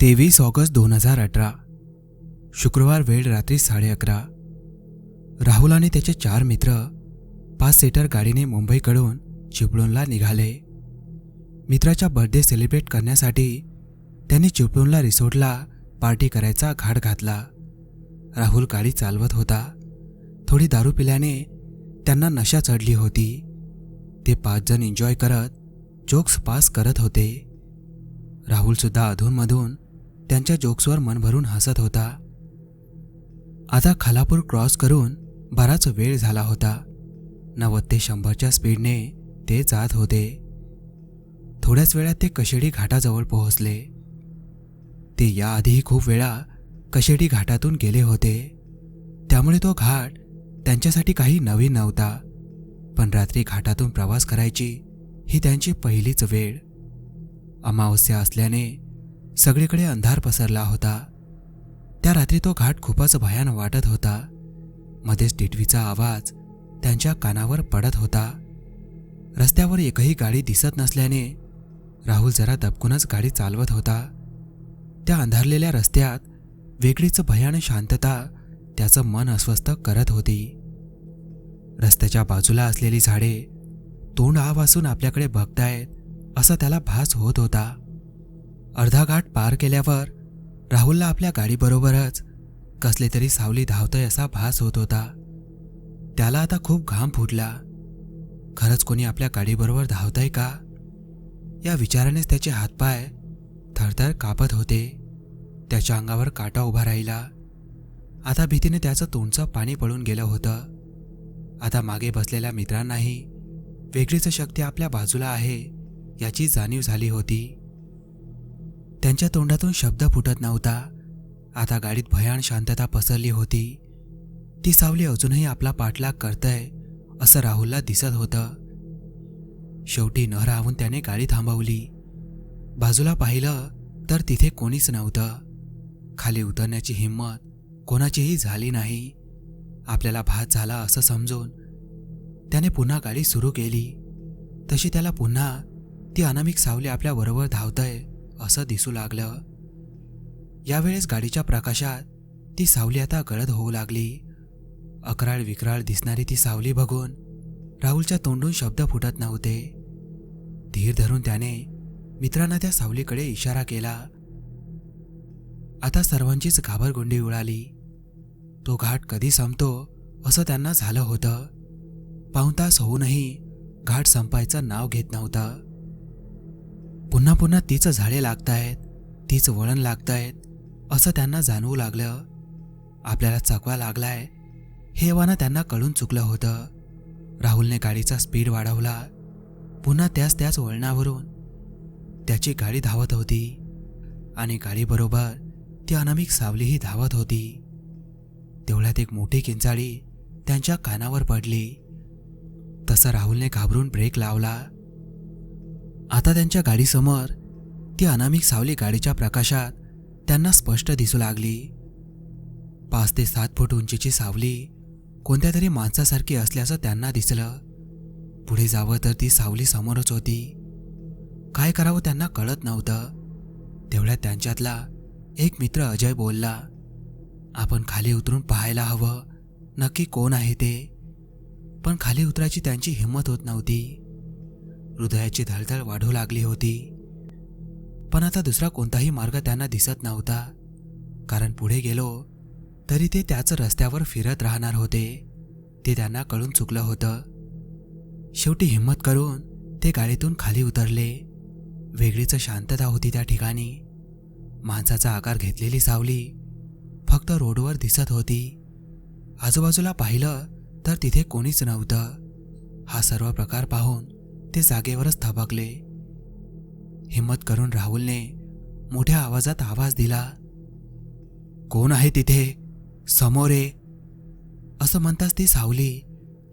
तेवीस ऑगस्ट दोन हजार अठरा. शुक्रवार वेळ रात्री साडे अकरा. राहुल आणि त्याचे चार मित्र पाच सीटर गाडीने मुंबईकडून चिपळूणला निघाले. मित्राच्या बर्थडे सेलिब्रेट करण्यासाठी त्यांनी चिपळूणला रिसोर्टला पार्टी करायचा घाट घातला. राहुल गाडी चालवत होता. थोडी दारू पिल्याने त्यांना नशा चढली होती. ते पाच जण एन्जॉय करत जोक्स पास करत होते. राहुलसुद्धा अधूनमधून त्यांच्या जोक्सवर मन भरून हसत होता. आता खालापूर क्रॉस करून बराच वेळ झाला होता. नव्वद ते शंभरच्या स्पीडने ते जात होते. थोड्याच वेळात ते कशेडी घाटाजवळ पोहोचले. ते याआधीही खूप वेळा कशेडी घाटातून गेले होते. त्यामुळे तो घाट त्यांच्यासाठी काही नवीन नव्हता. पण रात्री घाटातून प्रवास करायची ही त्यांची पहिलीच वेळ. अमावस्या असल्याने सगळीकडे अंधार पसरला होता. त्या रात्री तो घाट खूपच भयान वाटत होता. मध्येच टिटवीचा आवाज त्यांच्या कानावर पडत होता. रस्त्यावर एकही गाडी दिसत नसल्याने राहुल जरा दबकूनच गाडी चालवत होता. त्या अंधारलेल्या रस्त्यात वेगळीच भयान शांतता त्याचं मन अस्वस्थ करत होती. रस्त्याच्या बाजूला असलेली झाडे तोंड आवासून आपल्याकडे बघतायत असा त्याला भास होत होता. अर्धा घाट पार केल्यावर राहुलला आपल्या गाडीबरोबरच कसले तरी सावली धावतय असा भास होत होता. त्याला आता खूप घाम फुटला. खरंच कोणी आपल्या गाडीबरोबर धावतंय का? या विचारानेच त्याचे हातपाय थरथर कापत होते. त्याच्या अंगावर काटा उभा राहिला. आता भीतीने त्याचं तोंडचं पाणी पडून गेलं होतं. आता मागे बसलेल्या मित्रांनाही वेगळीच शक्ती आपल्या बाजूला आहे याची जाणीव झाली होती. त्यांच्या तोंडातून शब्द फुटत नव्हता. आता गाडीत भयान शांतता पसरली होती. ती सावली अजूनही आपला पाठलाग करतय असं राहुलला दिसत होतं. शेवटी न राहून त्याने गाडी थांबवली. बाजूला पाहिलं तर तिथे कोणीच नव्हतं. खाली उतरण्याची हिंमत कोणाचीही झाली नाही. आपल्याला भात झाला असं समजून त्याने पुन्हा गाडी सुरू केली. तशी त्याला पुन्हा ती अनामिक सावली आपल्याबरोबर धावतंय असं दिसू लागलं. यावेळेस गाडीच्या प्रकाशात ती सावली आता गळद होऊ लागली. अकराळ विक्राळ दिसणारी ती सावली बघून राहुलच्या तोंडून शब्द फुटत नव्हते. धीर धरून त्याने मित्रांना त्या सावलीकडे इशारा केला. आता सर्वांचीच घाबरगुंडी उडाली. तो घाट कधी संपतो असं त्यांना झालं होतं. पाऊण तास होऊनही घाट संपायचं नाव घेत नव्हतं. पुन्हा पुन्हा तीच झाडे लागतायत तीच वळण लागतायत असं त्यांना जाणवू लागलं. आपल्याला चकवा लागलाय हे वाना त्यांना कळून चुकलं होतं. राहुलने गाडीचा स्पीड वाढवला. पुन्हा त्याच त्याच वळणावरून त्याची गाडी धावत होती. आणि गाडीबरोबर ती अनामिक सावलीही धावत होती. तेवढ्यात एक मोठी किंचाळी त्यांच्या कानावर पडली. तसं राहुलने घाबरून ब्रेक लावला. आता त्यांच्या गाडीसमोर ती अनामिक सावली गाडीच्या प्रकाशात त्यांना स्पष्ट दिसू लागली. पाच ते सात फूट उंचीची सावली कोणत्या तरी माणसासारखी असल्याचं त्यांना दिसलं. पुढे जावं तर ती सावली समोरच होती. काय करावं त्यांना कळत नव्हतं. तेवढ्यात त्यांच्यातला एक मित्र अजय बोलला आपण खाली उतरून पाहायला हवं. नक्की कोण आहे ते? पण खाली उतरायची त्यांची हिंमत होत नव्हती. हृदयाची धडधड वाढू लागली होती. पण आता दुसरा कोणताही मार्ग त्यांना दिसत नव्हता. कारण पुढे गेलो तरी ते त्याच रस्त्यावर फिरत राहणार होते. ते त्यांना कळून चुकलं होतं. शेवटी हिंमत करून ते गाडीतून खाली उतरले. वेगळीच शांतता होती त्या ठिकाणी. माणसाचा आकार घेतलेली सावली फक्त रोडवर दिसत होती. आजूबाजूला पाहिलं तर तिथे कोणीच नव्हतं. हा सर्व प्रकार पाहून ते जागेवरच थबकले. हिम्मत करून राहुलने मोठ्या आवाजात आवाज दिला कोण आहे तिथे? समोर आहे असं म्हणताच ती सावली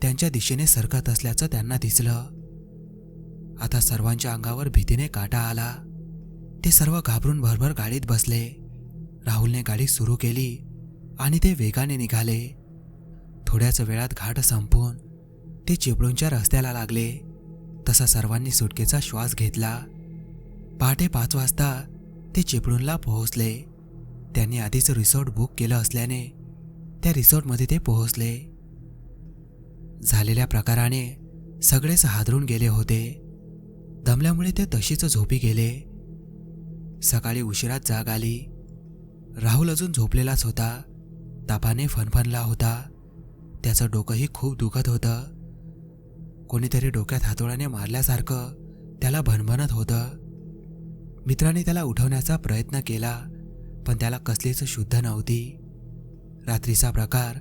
त्यांच्या दिशेने सरकत असल्याचं त्यांना दिसलं. आता सर्वांच्या अंगावर भीतीने काटा आला. ते सर्व घाबरून भरभर गाडीत बसले. राहुलने गाडी सुरू केली आणि ते वेगाने निघाले. थोड्याच वेळात घाट संपून ते चिपळूणच्या रस्त्याला लागले. तसा सर्वांनी सुटकेचा श्वास घेतला. पहाटे पाच वाजता ते चिपळूणला पोहोचले. त्यांनी आधीच रिसॉर्ट बुक केलं असल्याने त्या रिसॉर्टमध्ये ते पोहोचले. झालेल्या प्रकाराने सगळेच हादरून गेले होते. दमल्यामुळे ते तशीच झोपी गेले. सकाळी उशिरात जाग आली. राहुल अजून झोपलेलाच होता. तापाने फनफनला होता. त्याचं डोकंही खूप दुखत होतं. कोणीतरी डोक्यात हातोड्याने मारल्यासारखं त्याला भनभनत होतं. मित्राने त्याला उठवण्याचा प्रयत्न केला पण त्याला कसलीच शुद्ध नव्हती. रात्रीचा प्रकार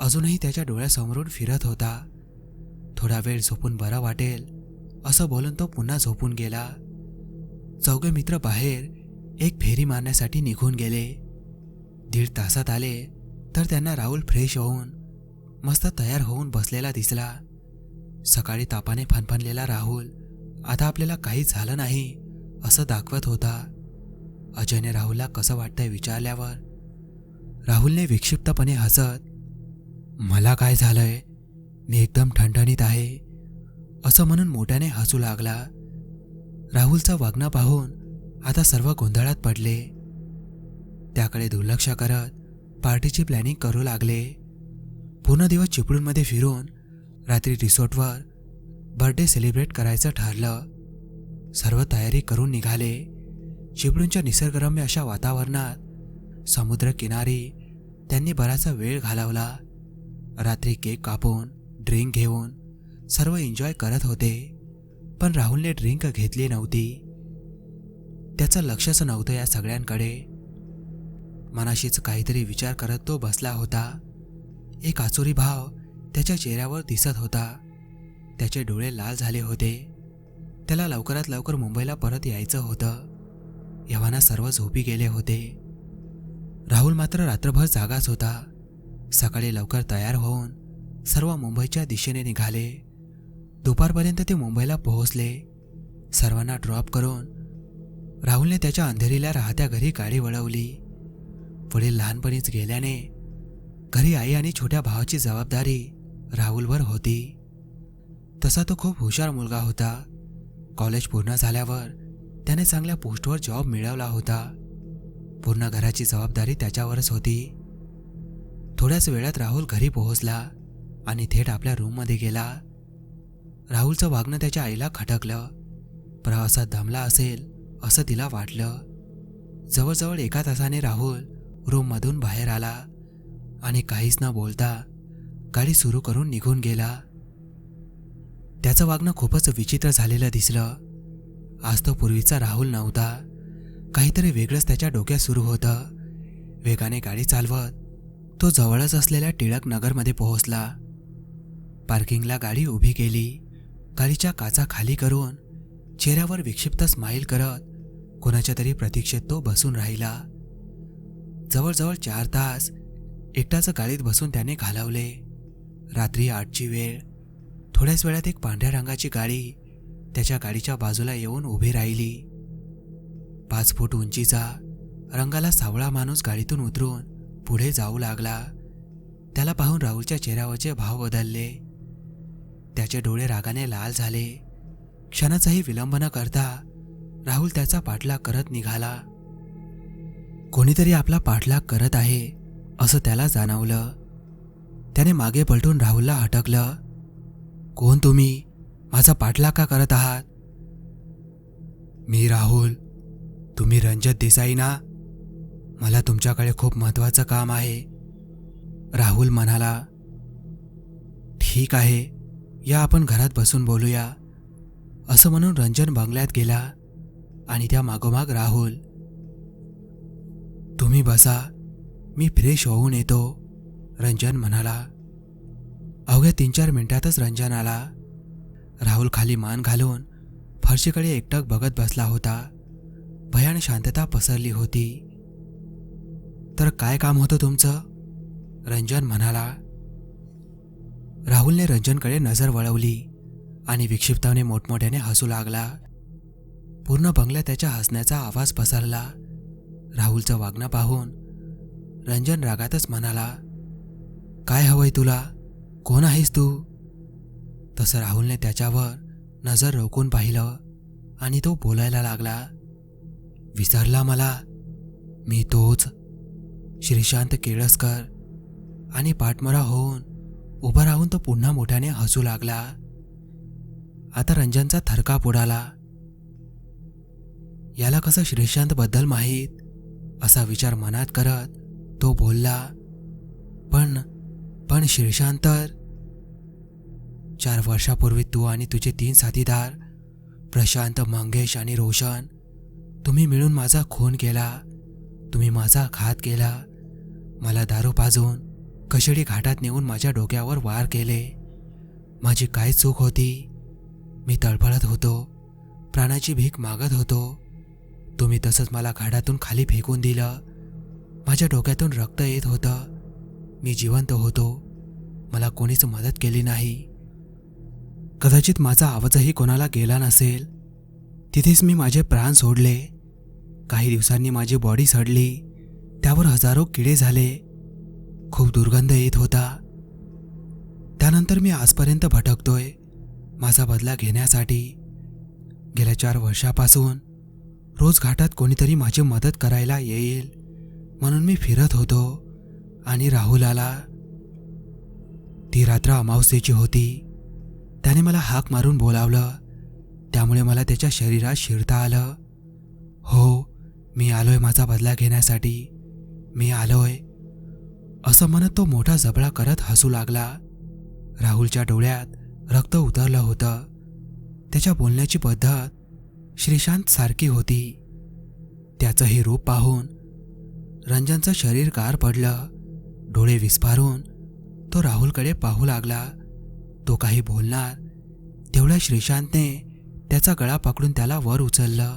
अजूनही त्याच्या डोळ्यासमोरून फिरत होता. थोडा वेळ झोपून बरं वाटेल असं बोलून तो पुन्हा झोपून गेला. चौघे मित्र बाहेर एक फेरी मारण्यासाठी निघून गेले. दीड तासात आले तर त्यांना राहुल फ्रेश होऊन मस्त तयार होऊन बसलेला दिसला. सकाळी तापाने फनफनलेला राहुल आता आपल्याला काही झालं नाही असं दाखवत होता. अजयने राहुलला कसं वाटतंय विचारल्यावर राहुलने विक्षिप्तपणे हसत मला काय झालंय? मी एकदम ठणठणीत आहे असं म्हणून मोठ्याने हसू लागला. राहुलचा वागणा पाहून आता सर्व गोंधळात पडले. त्याकडे दुर्लक्ष करत पार्टीची प्लॅनिंग करू लागले. पूर्ण दिवस चिपळूणमध्ये फिरून रात्री रिसॉर्टवर बर्थडे सेलिब्रेट करायचं ठरलं. सर्व तयारी करून निघाले. चिपळूणच्या निसर्गरम्य अशा वातावरणात समुद्रकिनारी त्यांनी बराचसा वेळ घालवला. रात्री केक कापून ड्रिंक घेऊन सर्व एन्जॉय करत होते. पण राहुलने ड्रिंक घेतली नव्हती. त्याचं लक्षच नव्हतं या सगळ्यांकडे. मनाशीच काहीतरी विचार करत तो बसला होता. एक आचुरी भाव त्याच्या चेहऱ्यावर दिसत होता. त्याचे डोळे लाल झाले होते. त्याला लवकरात लवकर मुंबईला परत यायचं होतं. यवाना सर्व झोपी गेले होते. राहुल मात्र रात्रभर जागाच होता. सकाळी लवकर तयार होऊन सर्व मुंबईच्या दिशेने निघाले. दुपारपर्यंत ते मुंबईला पोहोचले. सर्वांना ड्रॉप करून राहुलने त्याच्या अंधेरीला राहत्या घरी गाडी वळवली. पुढे लहानपणीच गेल्याने घरी आई आणि छोट्या भावाची जबाबदारी राहुलवर होती. तसा तो खूप हुशार मुलगा होता. कॉलेज पूर्ण झाल्यावर त्याने चांगल्या पोस्टवर जॉब मिळवला होता. पूर्ण घराची जबाबदारी त्याच्यावरच होती. थोड्याच वेळात राहुल घरी पोहोचला आणि थेट आपल्या रूममध्ये गेला. राहुलचं वागणं त्याच्या आईला खटकलं. प्रवासात दमला असेल असं तिला वाटलं. जवळजवळ एका तासाने राहुल रूममधून बाहेर आला आणि काहीच न बोलता गाडी सुरू करून निघून गेला. त्याचं वागणं खूपच विचित्र झालेलं दिसलं. आज तो पूर्वीचा राहुल नव्हता. काहीतरी वेगळंच त्याच्या डोक्यात सुरू होतं. वेगाने गाडी चालवत तो जवळच असलेल्या टिळक नगरमध्ये पोहोचला. पार्किंगला गाडी उभी केली. गाडीच्या काचा खाली करून चेहऱ्यावर विक्षिप्त स्माईल करत कोणाच्या तरी प्रतीक्षेत तो बसून राहिला. जवळजवळ चार तास एकटाच गाडीत बसून त्याने घालवले. रात्री आठची वेळ. थोड्याच वेळात एक पांढऱ्या रंगाची गाडी त्याच्या गाडीच्या बाजूला येऊन उभी राहिली. पाच फूट उंचीचा रंगाला सावळा माणूस गाडीतून उतरून पुढे जाऊ लागला. त्याला पाहून राहुलच्या चेहऱ्यावरचे भाव बदलले. त्याचे डोळे रागाने लाल झाले. क्षणाचाही विलंब न करता राहुल त्याचा पाठलाग करत निघाला. कोणीतरी आपला पाठलाग करत आहे असं त्याला जाणवलं. त्याने मागे पलटून राहुलला हटकलं कोण तुम्ही? माझा पाठलाग का करत आहात? मी राहुल. तुम्ही रंजत देसाई ना? मला तुमच्याकडे खूप महत्वाचं काम आहे. राहुल म्हणाला. ठीक आहे. या आपण घरात बसून बोलूया. असं म्हणून रंजन बंगल्यात गेला आणि त्या मागोमाग राहुल तुम्ही बसा मी फ्रेश होऊन येतो रंजन म्हणाला. अवघ्या तीन चार मिनिटातच रंजन आला. राहुल खाली मान घालून फरशीकडे एकटक बघत बसला होता. भयान शांतता पसरली होती. तर काय काम होतं तुमचं? रंजन म्हणाला. राहुलने रंजनकडे नजर वळवली आणि विक्षिप्ताने मोठमोठ्याने हसू लागला. पूर्ण बंगला त्याच्या हसण्याचा आवाज पसरला. राहुलचं वागणं पाहून रंजन रागातच म्हणाला काय हवंय तुला? कोण आहेस तू? तसं राहुलने त्याच्यावर नजर रोखून पाहिलं आणि तो बोलायला लागला विसरला मला? मी तोच. श्रीशांत केळसकर. आणि पाठमरा होऊन उभं राहून तो पुन्हा मोठ्याने हसू लागला. आता रंजनचा थरकाप उडाला. याला कसं श्रीशांतबद्दल माहीत? असा विचार मनात करत तो बोलला पण पण श्रीशांत तर चार वर्षापूर्वी तू आणि तुझे तीन साथीदार प्रशांत मंगेश आणि रोशन तुम्ही मिळून माझा खून केला. तुम्ही माझा घात केला. मला दारू पाजून कशडी घाटात नेऊन माझ्या डोक्यावर वार केले. माझी काय चूक होती? मी तळफळत होतो. प्राणाची भीक मागत होतो. तुम्ही तसंच मला घाटातून खाली फेकून दिलं. माझ्या डोक्यातून रक्त येत होतं. मी जिवंत होतो. मला कोणीच मदत केली नाही. कदाचित माझा आवाजही कोणाला गेला नसेल. तिथेच मी माझे प्राण सोडले. काही दिवसांनी माझी बॉडी सडली. त्यावर हजारो किडे झाले. खूप दुर्गंध येत होता. त्यानंतर मी आजपर्यंत भटकतोय माझा बदला घेण्यासाठी. गेल्या चार वर्षापासून रोज घाटात कोणीतरी माझी मदत करायला येईल म्हणून मी फिरत होतो आणि राहुल आला ती रात्र अमावस्येची होती. त्याने मला हाक मारून बोलावलं. त्यामुळे मला त्याच्या शरीरात शिरता आलं. हो मी आलोय माझा बदला घेण्यासाठी. मी आलोय. असं म्हणत तो मोठा जबळा करत हसू लागला. राहुलच्या डोळ्यात रक्त उतरलं होतं. त्याच्या बोलण्याची पद्धत श्रीशांत सारखी होती. त्याचं हे रूप पाहून रंजनचं शरीर कार पडलं. डोळे विस्फारून तो राहुलकडे पाहू लागला. तो काही बोलणार तेवढ्या श्रीशांतने त्याचा गळा पकडून त्याला वर उचललं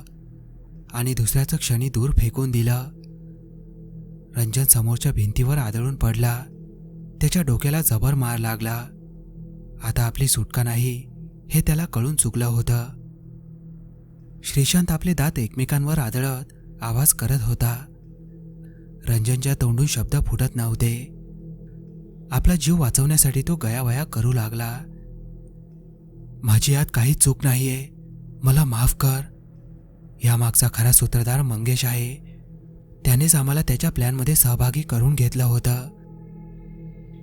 आणि दुसऱ्याचं क्षणी दूर फेकून दिलं. रंजन समोरच्या भिंतीवर आदळून पडला. त्याच्या डोक्याला जबर मार लागला. आता आपली सुटका नाही हे त्याला कळून चुकलं होतं. श्रीशांत आपले दात एकमेकांवर आदळत आवाज करत होता. रंजनच्या तोंडून शब्द फुटत नव्हते. आपला जीव वाचवण्यासाठी तो गयावया करू लागला. माझी यात काही चूक नाहीये. मला माफ कर. यामागचा खरा सूत्रधार मंगेश आहे. त्यानेच आम्हाला त्याच्या प्लॅनमध्ये सहभागी करून घेतलं होतं.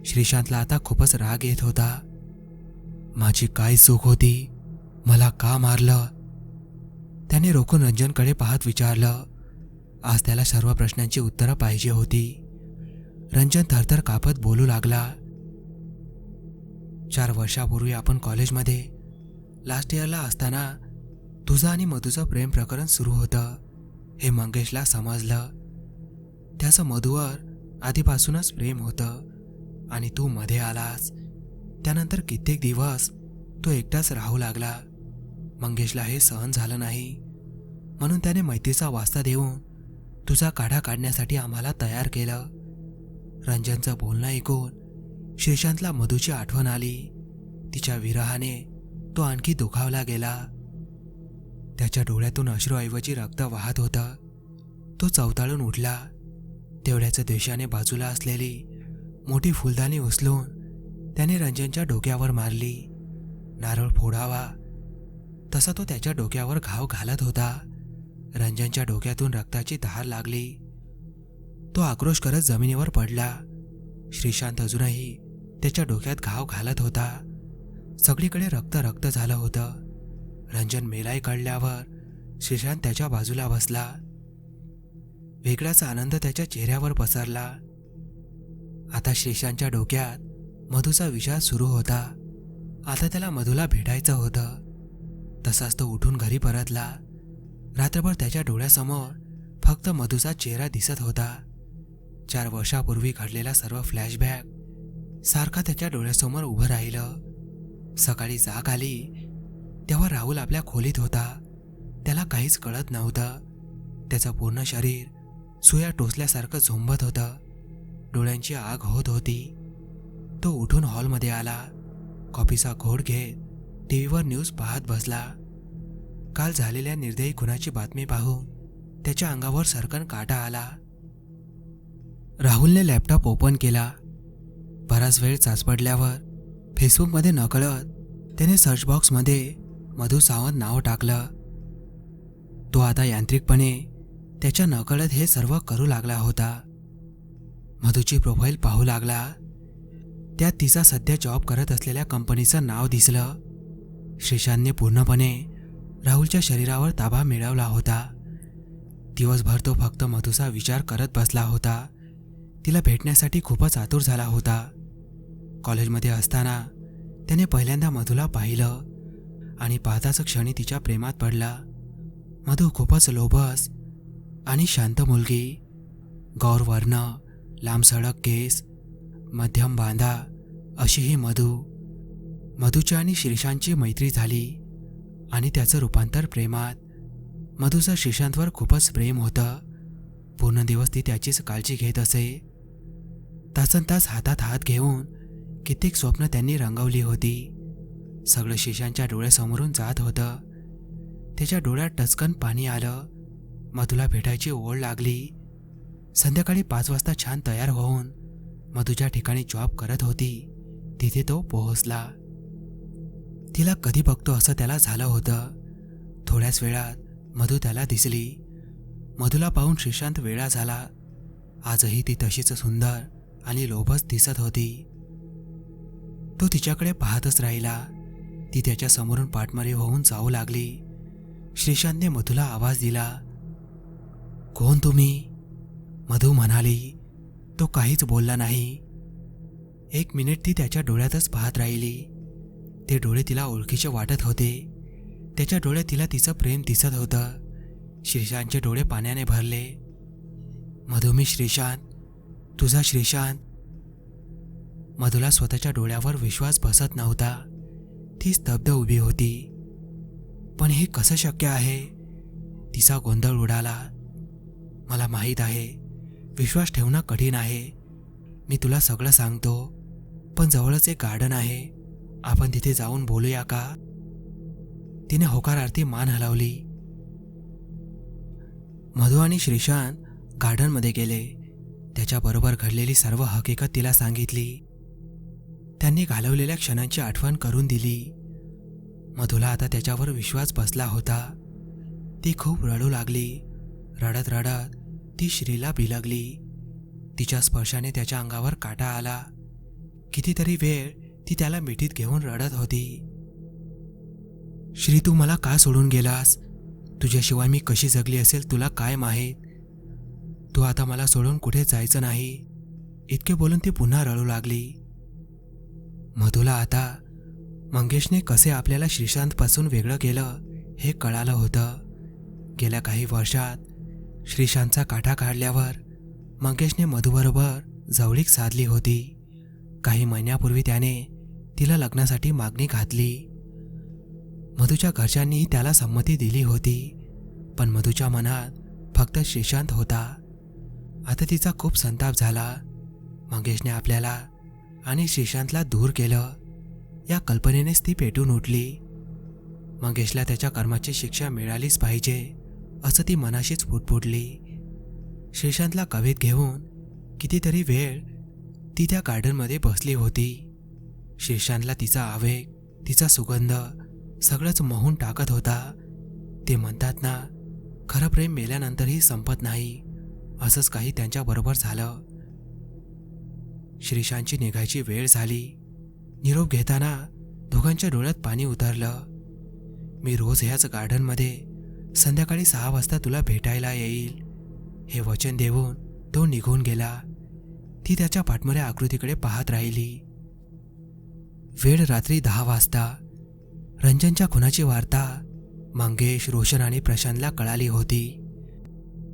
श्रीशांतला आता खूपच राग येत होता. माझी काय चूक होती? मला का मारलं? त्याने रोखून रंजनकडे पाहत विचारलं. आज त्याला सर्व प्रश्नांची उत्तरं पाहिजे होती. रंजन थरथर कापत बोलू लागला. चार वर्षापूर्वी आपण कॉलेजमध्ये लास्ट इयरला असताना तुझं आणि मधुचं प्रेम प्रकरण सुरू होतं हे मंगेशला समजलं. त्याचं मधुवर आधीपासूनच प्रेम होतं. आणि तू मध्ये आलास. त्यानंतर कित्येक दिवस तो एकटाच राहू लागला. मंगेशला हे सहन झालं नाही. म्हणून त्याने मैत्रीचा वास्ता देऊन तुझा काढा काढण्यासाठी आम्हाला तयार केलं. रंजनचं बोलणं ऐकून श्रीशांतला मधूची आठवण आली. तिच्या विरहाने तो आणखी दुखावला गेला. त्याच्या डोळ्यातून अश्रूऐवजी रक्त वाहत होतं. तो चवताळून उठला. तेवढ्याचं देशाने बाजूला असलेली मोठी फुलदाणी उचलून त्याने रंजनच्या डोक्यावर मारली. नारळ फोडावा. तसा तो त्याच्या डोक्यावर घाव घालत होता. रंजनच्या डोक्यातून रक्ताची धार लागली. तो आक्रोश करत जमिनीवर पडला. श्रीशांत अजूनही त्याच्या डोक्यात घाव घालत होता. सगळीकडे रक्त रक्त झालं होतं. रंजन मेलाई कळल्यावर श्रीशांत त्याच्या बाजूला बसला. वेगळाच आनंद त्याच्या चेहऱ्यावर पसरला. आता श्रीशांच्या डोक्यात मधूचा विचार सुरू होता. आता त्याला मधूला भेटायचं होतं. तसाच तो उठून घरी परतला. रात्रभर त्याच्या डोळ्यासमोर फक्त मधूचा चेहरा दिसत होता. चार वर्षापूर्वी घडलेला सर्व फ्लॅशबॅक सारखा त्याच्या डोळ्यासमोर उभं राहिलं. सकाळी जाग आली. तेव्हा राहुल आपल्या खोलीत होता. त्याला काहीच कळत नव्हतं. त्याचं पूर्ण शरीर सुया टोचल्यासारखं झोंबत होतं. डोळ्यांची आग होत होती. तो उठून हॉलमध्ये आला. कॉफीचा घोड घेत टी व्हीवर न्यूज पाहत बसला. काल झालेल्या निर्दयी खुनाची बातमी पाहून त्याच्या अंगावर सरकन काटा आला. राहुलने लॅपटॉप ओपन केला. बराच वेळ चाचपडल्यावर फेसबुकमध्ये नकळत त्याने सर्च बॉक्समध्ये मधु सावंत नाव टाकलं. तो आता यांत्रिकपणे त्याच्या नकळत हे सर्व करू लागला होता. मधूची प्रोफाईल पाहू लागला. त्यात तिचा सध्या जॉब करत असलेल्या कंपनीचं नाव दिसलं. श्रीशांतने पूर्णपणे राहुलच्या शरीरावर ताबा मिळवला होता. दिवसभर तो फक्त मधूचा विचार करत बसला होता. तिला भेटण्यासाठी खूपच आतुर झाला होता. कॉलेजमध्ये असताना त्याने पहिल्यांदा मधूला पाहिलं आणि पाहताच क्षणी तिच्या प्रेमात पडला. मधू खूपच लोभस आणि शांत मुलगी गौरवर्ण लांब सडक केस मध्यम बांधा अशी ही मधू. मधूच्या आणि श्रीशांतची मैत्री झाली आणि त्याचं रूपांतर प्रेमात. मधूचं श्रीशांतवर खूपच प्रेम होतं. पूर्ण दिवस ती त्याचीच काळजी घेत असे. तासन तास हातात हात घेऊन कित्येक स्वप्न त्यांनी रंगवली होती. सगळं शिशांच्या डोळ्यासमोरून जात होतं. त्याच्या डोळ्यात टचकन पाणी आलं. मधूला भेटायची ओढ लागली. संध्याकाळी पाच वाजता छान तयार होऊन मधूच्या ठिकाणी जॉब करत होती तिथे तो पोहोचला. तिला कधी बघतो असं त्याला झालं होतं. थोड्याच वेळात मधू त्याला दिसली. मधूला पाहून श्रीशांत वेळा झाला. आजही ती तशीच सुंदर आणि लोभस दिसत होती. तो तिच्याकडे पाहतच राहिला. ती त्याच्या समोरून पाठमारी होऊन जाऊ लागली. श्रीशांतने मधूला आवाज दिला. कोण तुम्ही? मधू म्हणाली तो काहीच बोलला नाही. एक मिनिट ती त्याच्या डोळ्यातच पाहत राहिली. ते डोळे तिला ओळखीचे वाटत होते. त्याच्या डोळ्यात तिला तिचं प्रेम दिसत होतं. श्रीशांतचे डोळे पाण्याने भरले. मधू मी श्रीशांत. तुझा श्रीशांत. मधूला स्वतःच्या डोळ्यावर विश्वास बसत नव्हता. ती स्तब्ध उभी होती. पण हे कसं शक्य आहे? तिचा गोंधळ उडाला. मला माहीत आहे. विश्वास ठेवणं कठीण आहे. मी तुला सगळं सांगतो पण जवळच एक गार्डन आहे. आपण तिथे जाऊन बोलूया का? तिने होकारार्थी मान हलवली. मधु आणि श्रीशांत गार्डनमध्ये गेले. त्याच्याबरोबर घडलेली सर्व हकीकत तिला सांगितली. त्यांनी घालवलेल्या क्षणांची आठवण करून दिली. मधुला आता त्याच्यावर विश्वास बसला होता. ती खूप रडू लागली. रडत रडत ती श्रीला बिलगली तिच्या स्पर्शाने त्याच्या अंगावर काटा आला. कितीतरी वेळ ती त्याला मिठीत घेऊन रडत होती. श्री तू मला का सोडून गेलास? तुझ्याशिवाय मी कशी जगली असेल तुला काय माहीत? तू आता मला सोडून कुठे जायचं नाही. इतके बोलून ती पुन्हा रडू लागली. मधुला आता मंगेशने कसे आपल्याला श्रीशांतपासून वेगळं केलं हे कळालं होतं. गेल्या काही वर्षात श्रीशांतचा काठा काढल्यावर मंगेशने मधुबरोबर जवळीक साधली होती. काही महिन्यापूर्वी त्याने तिला लग्नासाठी मागणी घातली. मधूच्या घरच्यांनीही त्याला संमती दिली होती पण मधूच्या मनात फक्त श्रीशांत होता. आता तिचा खूप संताप झाला. मंगेशने आपल्याला आणि श्रीशांतला दूर केलं. या कल्पनेनेच ती पेटून उठली. मंगेशला त्याच्या कर्माची शिक्षा मिळालीच पाहिजे. असं ती मनाशीच फुटफुटली श्रीशांतला कवेत घेऊन कितीतरी वेळ ती त्या गार्डनमध्ये बसली होती. श्रीशांतला तिचा आवेग तिचा सुगंध सगळंच मोहून टाकत होता. ते म्हणतात ना खरं प्रेम मेल्यानंतरही संपत नाही असंच काही त्यांच्याबरोबर झालं. श्रीशांतची निघायची वेळ झाली. निरोप घेताना दोघांच्या डोळ्यात पाणी उतरलं. मी रोज ह्याच गार्डनमध्ये संध्याकाळी सहा वाजता तुला भेटायला येईल. हे वचन देऊन तो निघून गेला. ती त्याच्या पाठमऱ्या आकृतीकडे पाहत राहिली. वेळ रात्री दहा वाजता. रंजनच्या खुनाची वार्ता मंगेश रोशन आणि प्रशांतला कळाली होती.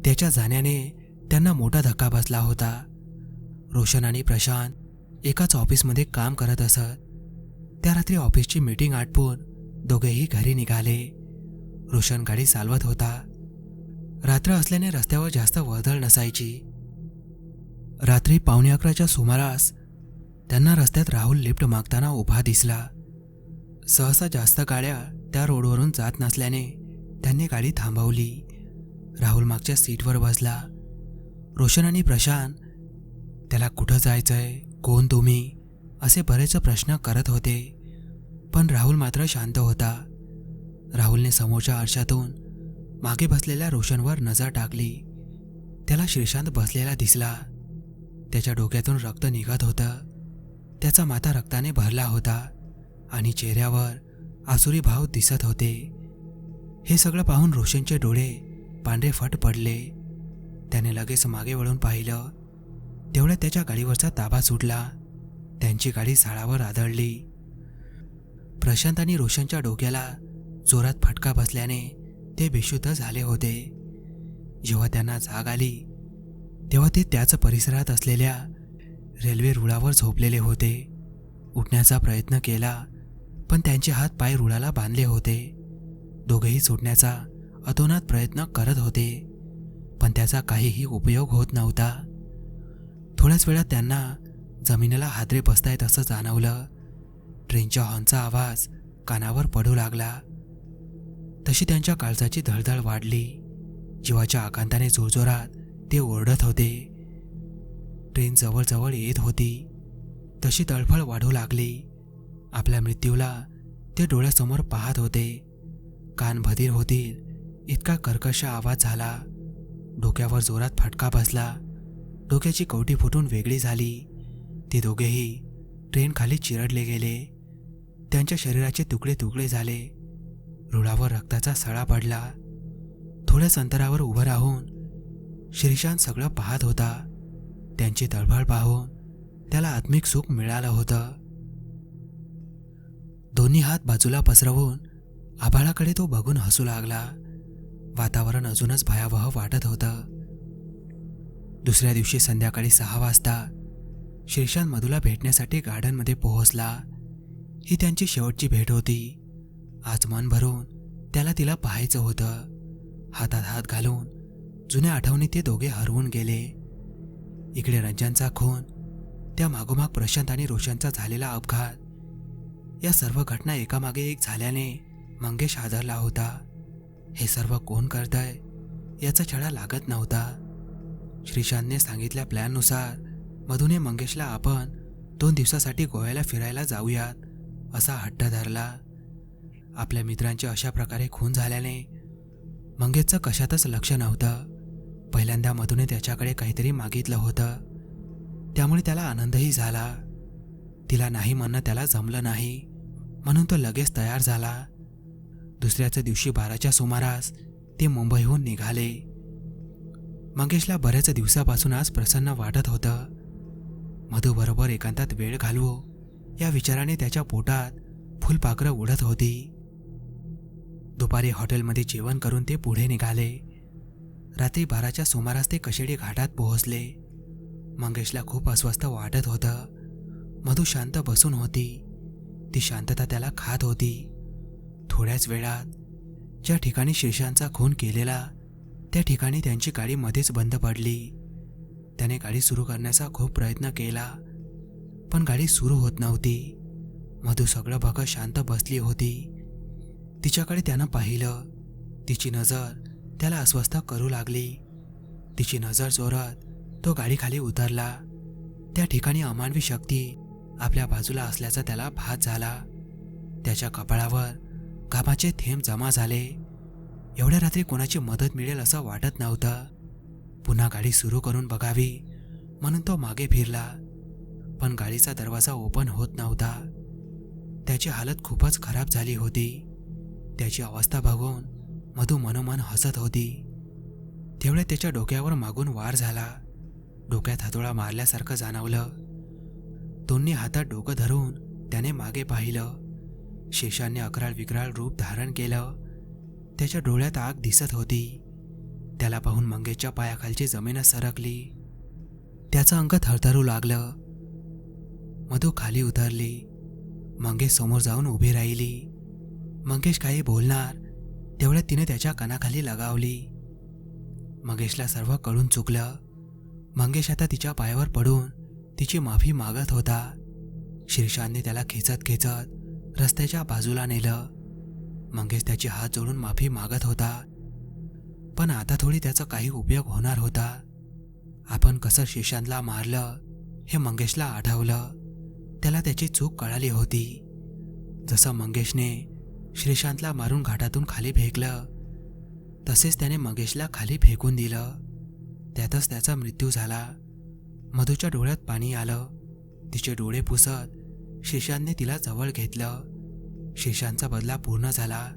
त्याच्या जाण्याने त्यांना मोठा धक्का बसला होता. रोशन आणि प्रशांत एकाच ऑफिसमध्ये काम करत असत. त्या रात्री ऑफिसची मीटिंग आटपून दोघेही घरी निघाले. रोशन गाडी चालवत होता. रात्र असल्याने रस्त्यावर जास्त वर्दळ नसायची. रात्री पावणे अकराच्या सुमारास त्यांना रस्त्यात राहुल लिफ्ट मागताना उभा दिसला. सहसा जास्त गाड्या त्या रोडवरून जात नसल्याने त्यांनी गाडी थांबवली. राहुल मागच्या सीटवर बसला. रोशन आणि प्रशांत त्याला कुठं जायचंय? कोण तुम्ही? असे बरेच प्रश्न करत होते. पण राहुल मात्र शांत होता. राहुलने समोरच्या आरशातून मागे बसलेल्या रोशनवर नजर टाकली. त्याला श्रीशांत बसलेला दिसला. त्याच्या डोक्यातून रक्त निघत होतं. त्याचा माथा रक्ताने भरला होता आणि चेहऱ्यावर आसुरी भाव दिसत होते. हे सगळं पाहून रोशनचे डोळे पांढरे फट पडले. त्याने लगेच मागे वळून पाहिलं. तेवढ्या त्याच्या गाडीवरचा ताबा सुटला. त्यांची गाडी झाडावर आदळली. प्रशांत आणि रोशनच्या डोक्याला जोरात फटका बसल्याने ते बेशुद्ध झाले होते. जेव्हा त्यांना जाग आली तेव्हा ते त्याच परिसरात असलेल्या रेल्वे रुळावर झोपलेले होते. उठण्याचा प्रयत्न केला पण त्यांचे हात पाय रुळाला बांधले होते. दोघेही सुटण्याचा अतोनात प्रयत्न करत होते पण त्याचा काहीही उपयोग होत नव्हता. थोड्याच वेळात त्यांना जमिनीला हादरे बसतायत असं जाणवलं. ट्रेनच्या हॉर्नचा आवाज कानावर पडू लागला. तशी त्यांच्या काळजाची धडधड वाढली. जीवाच्या आकांताने जोरजोरात ते ओरडत होते. ट्रेन जवळजवळ येत होती. तशी तळफळ वाढू लागली. आपल्या मृत्यूला ते डोळ्यासमोर पाहत होते. कान भदीर होतील इतका कर्कश आवाज झाला. डोक्यावर जोरात फटका बसला. डोक्याची कवटी फुटून वेगळी झाली. ते दोघेही ट्रेन खाली चिरडले गेले. त्यांच्या शरीराचे तुकडे तुकडे झाले. रुळावर रक्ताचा सळा पडला. थोड्याच अंतरावर उभं राहून श्रीशांत सगळं पाहत होता. त्यांची तळफळ पाहून त्याला आत्मिक सुख मिळालं होतं. दोन्ही हात बाजूला पसरवून आभाळाकडे तो बघून हसू लागला. वातावरण अजूनच भयावह वाटत होतं. दुसऱ्या दिवशी संध्याकाळी सहा वाजता श्रीशांत मधूला भेटण्यासाठी गार्डनमध्ये पोहोचला. ही त्यांची शेवटची भेट होती. आज मन भरून त्याला तिला पाहायचं होतं. हातात हात घालून जुन्या आठवणी ते दोघे हरवून गेले. इकडे रंजनचा खून त्या मागोमाग प्रशांत आणि रोशनचा झालेला अपघात या सर्व घटना एकामागे एक झाल्याने मंगेश हादरला होता. हे सर्व कोण करतंय याचा छडा लागत नव्हता. श्रीशांतने सांगितल्या प्लॅननुसार मधुने मंगेशला आपण दोन दिवसासाठी गोव्याला फिरायला जाऊयात असा हट्ट धरला. आपल्या मित्रांची अशा प्रकारे खून झाल्याने मंगेशचं कशातच लक्ष नव्हतं. पहिल्यांदा मधुने त्याच्याकडे काहीतरी मागितलं होतं. त्यामुळे त्याला आनंदही झाला. तिला नाही म्हणणं त्याला जमलं नाही. म्हणून तो लगेच तयार झाला. दुसऱ्याच दिवशी बाराच्या सुमारास ते मुंबईहून निघाले. मंगेशला बऱ्याच दिवसापासून आज प्रसन्न वाटत होतं. मधूबरोबर एकांतात वेळ घालवू या विचाराने त्याच्या पोटात फुलपाखरं उडत होती. दुपारी हॉटेलमध्ये जेवण करून ते पुढे निघाले. रात्री बाराच्या सुमारास ते कशेडी घाटात पोहोचले. मंगेशला खूप अस्वस्थ वाटत होतं. मधू शांत बसून होती. ती शांतता त्याला खात होती. थोड्याच वेळात ज्या ठिकाणी शीर्षांचा खून केलेला त्या ठिकाणी त्यांची गाडी मध्येच बंद पडली. त्याने गाडी सुरू करण्याचा खूप प्रयत्न केला पण गाडी सुरू होत नव्हती. मधू सगळं बघत शांत बसली होती. तिच्याकडे त्यानं पाहिलं. तिची नजर त्याला अस्वस्थ करू लागली. तिची नजर चोरत तो गाडीखाली उतरला. त्या ठिकाणी अमानवी शक्ती आपल्या बाजूला असल्याचा त्याला भात झाला. त्याच्या कपाळावर घामाचे थेंब जमा झाले. एवढ्या रात्री कोणाची मदत मिळेल असं वाटत नव्हतं. पुन्हा गाडी सुरू करून बघावी म्हणून तो मागे फिरला. पण गाडीचा दरवाजा ओपन होत नव्हता. त्याची हालत खूपच खराब झाली होती. त्याची अवस्था बघून मधू मनोमन हसत होती. तेवढे त्याच्या डोक्यावर मागून वार झाला. डोक्यात हातोळा मारल्यासारखं जाणवलं. दोन्ही हातात डोकं धरून त्याने मागे पाहिलं. शेषांनी अकराळ विक्राळ रूप धारण केलं. त्याच्या डोळ्यात आग दिसत होती. त्याला पाहून मंगेशच्या पायाखालची जमीनच सरकली. त्याचं अंग थरथरू लागलं. मधू खाली उतरली. मंगेश समोर जाऊन उभी राहिली. मंगेश काही बोलणार. तेवढ्यात तिने त्याच्या कानाखाली लगावली. मंगेशला सर्व कळून चुकलं. मंगेश आता तिच्या पायावर पडून तिची माफी मागत होता. शीर्षांनी त्याला खेचत खेचत रस्त्याच्या बाजूला नेलं. मंगेश त्याची हात जोडून माफी मागत होता. पण आता थोडी त्याचा काही उपयोग होणार होता. आपण कसं शीशांतला मारलं हे मंगेशला आठवलं त्याला त्याची चूक कळाली होती. जसं मंगेशने श्रीशांतला मारून घाटातून खाली फेकलं. तसेच त्याने मंगेशला खाली फेकून दिलं. त्यातच त्याचा मृत्यू झाला. मधूच्या डोळ्यात पाणी आलं. तिचे डोळे पुसत श्रीशांतने तिला जवळ घेतलं. श्रीशांतचा बदला पूर्ण झाला.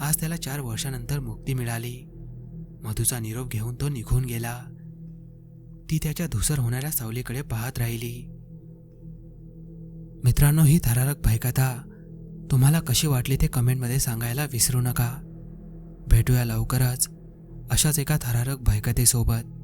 आज त्याला चार वर्षानंतर मुक्ती मिळाली. मधूचा निरोप घेऊन तो निघून गेला. ती त्याच्या धुसर होणाऱ्या सावलीकडे पाहत राहिली. मित्रांनो ही थरारक भयकथा तुम्हाला कशी वाटली ते कमेंटमध्ये सांगायला विसरू नका. भेटूया लवकरच. अशाच एका थरारक भयकथेसोबत.